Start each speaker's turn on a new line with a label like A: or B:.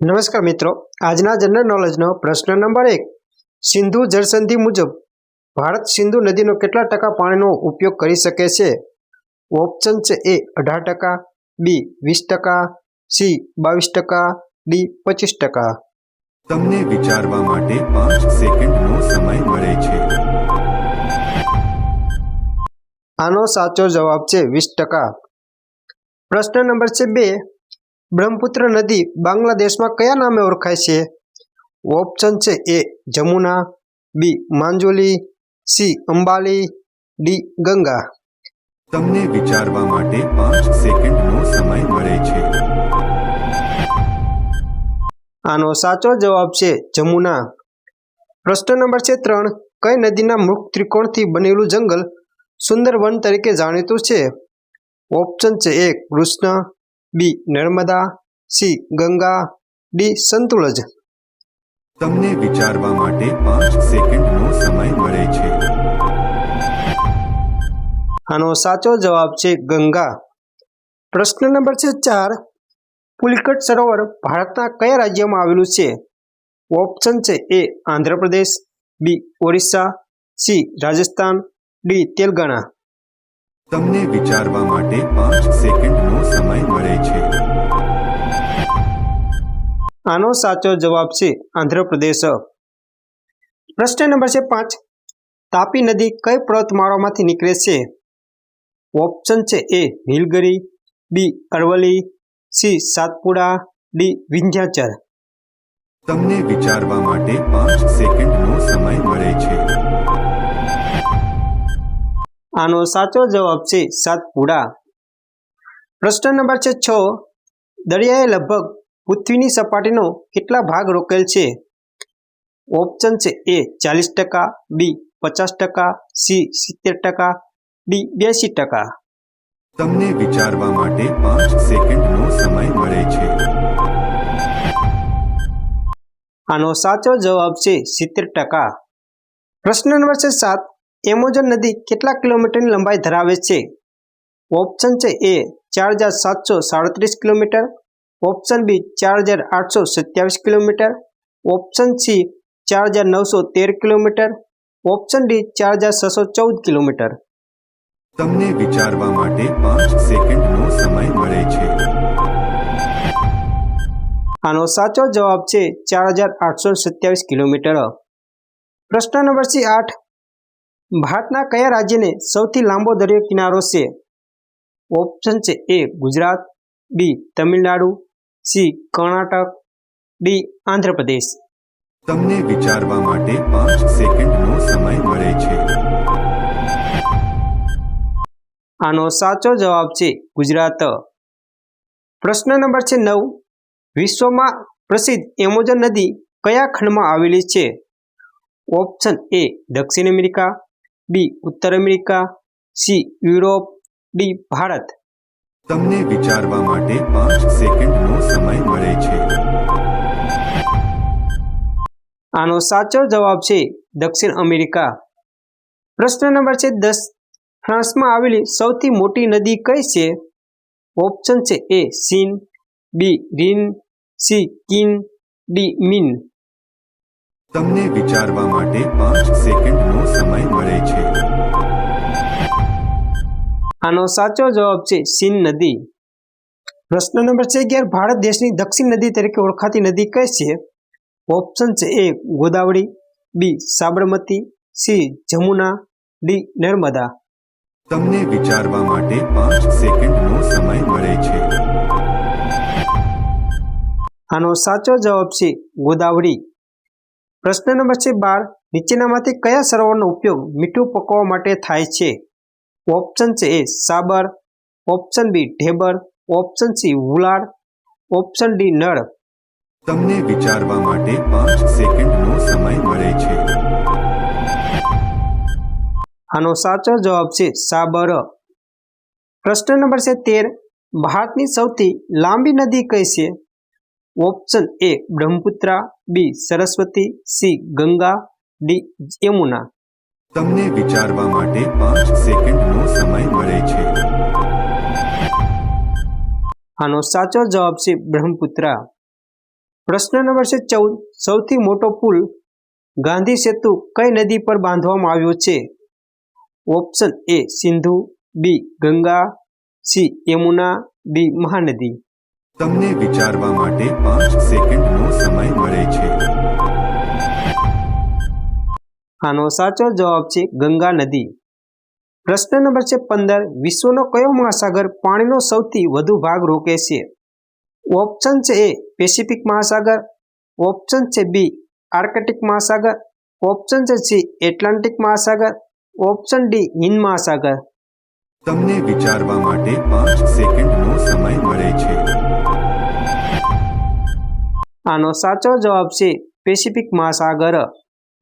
A: નમસ્કાર મિત્રો. આજના જનરલ નોલેજનો પ્રશ્ન નંબર એક. સિંધુ જળસંધિ મુજબ ભારત સિંધુ નદીનો કેટલા ટકા પાણીનો ઉપયોગ કરી શકે છે? ઓપ્શન છે એ અઢાર ટકા બી વીસ ટકા સી બાવીસ ટકા ડી પચીસ ટકા.
B: તમને વિચારવા માટે પાંચ સેકન્ડનો સમય મળે છે.
A: આનો સાચો જવાબ છે વીસ ટકા. પ્રશ્ન નંબર છે બે. બ્રહ્મપુત્ર નદી બાંગ્લાદેશમાં કયા નામે ઓળખાય છે? ઓપ્શન છે એ જમુના બી માંજોલી સી અંબાલી ડી ગંગા.
B: તમને વિચારવા માટે પાંચ સેકન્ડનો સમય મળે છે.
A: આનો સાચો જવાબ છે જમુના. પ્રશ્ન નંબર છે ત્રણ કઈ નદીના મુખ ત્રિકોણથી બનેલું જંગલ સુંદરવન તરીકે જાણીતું છે? ઓપ્શન છે A Krishna B Narmada C Ganga D Sutlej.
B: તમને વિચારવા માટે પાંચ સેકન્ડનો સમય મળે છે.
A: આનો સાચો જવાબ છે ગંગા. પ્રશ્ન નંબર છે ચાર. પુલિકટ સરોવર ભારતના કયા રાજ્યમાં આવેલું છે? ઓપ્શન છે A Andhra Pradesh B Orissa C Rajasthan D Telangana.
B: તમને વિચારવા માટે પાંચ સેકન્ડનો સમય મળે છે.
A: આનો સાચો જવાબ છે આંધ્રપ્રદેશ. પ્રશ્ન નંબર છે પાંચ. તાપી નદી કઈ પર્વતમાળામાંથી નીકળે છે? ઓપ્શન છે A Nilgiri B Aravalli C Satpura D Vindhyachal
B: તમને વિચારવા માટે પાંચ સેકન્ડનો સમય
A: આનો સાચો જવાબ છે સાતપુડા. પ્રશ્ન નંબર છે છ. દરિયાએ લગભગ પૃથ્વીની સપાટીનો કેટલા ભાગ રોકેલ છે? ઓપ્શન છે એ ચાલીસ ટકા બી પચાસ ટકા સી સિત્તેર ટકા ડી બ્યાસી ટકા.
B: તમને વિચારવા માટે પાંચ સેકન્ડનો સમય મળે છે.
A: આનો સાચો જવાબ છે સિત્તેર ટકા. પ્રશ્ન નંબર છે સાત. એમેઝોન નદી કેટલા કિલોમીટરની લંબાઈ ધરાવે છે. ઓપ્શન છે એ ચાર હજાર સાતસો સાડત્રીસ કિલોમીટર ઓપ્શન બી ચાર હજાર આઠસો સત્યાવીસ કિલોમીટર ઓપ્શન સી ચાર હજાર નવસો તેર કિલોમીટર ઓપ્શન ડી ચાર હજાર છસો ચૌદ કિલોમીટર.
B: તમને વિચારવા માટે પાંચ સેકન્ડનો સમય મળે છે.
A: આનો સાચો જવાબ છે ચાર હજાર આઠસો સત્યાવીસ કિલોમીટર. પ્રશ્ન નંબર સી આઠ ભારતના કયા રાજ્યને સૌથી લાંબો દરિયો કિનારો છે? ઓપ્શન છે A Gujarat B Tamil Nadu C Karnataka D Andhra Pradesh.
B: તમને વિચારવા માટે પાંચ સેકન્ડનો સમય મળે છે.
A: આનો સાચો જવાબ છે ગુજરાત. પ્રશ્ન નંબર છે નવ વિશ્વમાં પ્રસિદ્ધ એમેઝોન નદી કયા ખંડમાં આવેલી છે? ઓપ્શન એ દક્ષિણ અમેરિકા બી ઉત્તર America. C Europe. D Bharat.
B: તમને વિચારવા માટે પાંચ સેકન્ડનો સમય મળે છે.
A: આનો સાચો જવાબ છે દક્ષિણ અમેરિકા. પ્રશ્ન નંબર છે દસ. ફ્રાન્સમાં આવેલી સૌથી મોટી નદી કઈ છે? ઓપ્શન છે એ સીન બી રીન સી કિન ડી મીન.
B: તમને વિચારવા માટે પાંચ સેકન્ડનો સમય મળે છે.
A: આનો સાચો જવાબ છે સિન નદી. પ્રશ્ન નંબર છે અગિયાર ભારત દેશની દક્ષિણ નદી તરીકે ઓળખાતી નદી કઈ છે? ઓપ્શન છે A Godavari B Sabarmati C Jamuna D Narmada.
B: તમને વિચારવા માટે પાંચ સેકન્ડનો સમય મળે છે.
A: આનો સાચો જવાબ છે ગોદાવરી. પ્રશ્ન નંબર છે બાર નીચેનામાંથી કયા સરોવરનો ઉપયોગ મીઠું પકવવા માટે થાય છે? ઓપ્શન છે A Sabar. Option B Dhebar. Option C Wular option D Nal.
B: તમને વિચારવા માટે પાંચ સેકન્ડનો સમય મળે છે.
A: આનો સાચો જવાબ છે સાબર. પ્રશ્ન નંબર છે તેર ભારતની સૌથી લાંબી નદી કઈ છે? Option A Brahmaputra B Saraswati C Ganga D Yamuna.
B: તમને વિચારવા માટે પાંચ સેકન્ડનો સમય મળે છે.
A: આનો સાચો જવાબ છે બ્રહ્મપુત્રા. પ્રશ્ન નંબર છે ચૌદ. સૌથી મોટો પુલ ગાંધી સેતુ કઈ નદી પર બાંધવામાં આવ્યો છે? Option A Sindhu B Ganga C Yamuna D Mahanadi.
B: તમને વિચારવા માટે પાંચ સેકન્ડનો સમય મળે છે.
A: આનો સાચો જવાબ છે ગંગા નદી. પ્રશ્ન નંબર છે પંદર, વિશ્વનો કયો મહાસાગર પાણીનો સૌથી વધુ ભાગ રોકે છે? ઓપ્શન છે એ પેસિફિક મહાસાગર. ઓપ્શન છે બી આર્કટિક મહાસાગર. ઓપ્શન છે સી એટલાન્ટિક મહાસાગર. ઓપ્શન ડી હિન્દ મહાસાગર.
B: તમને વિચારવા માટે પાંચ સેકન્ડનો સમય મળે છે.
A: આનો સાચો જવાબ છે પેસિફિક મહાસાગર.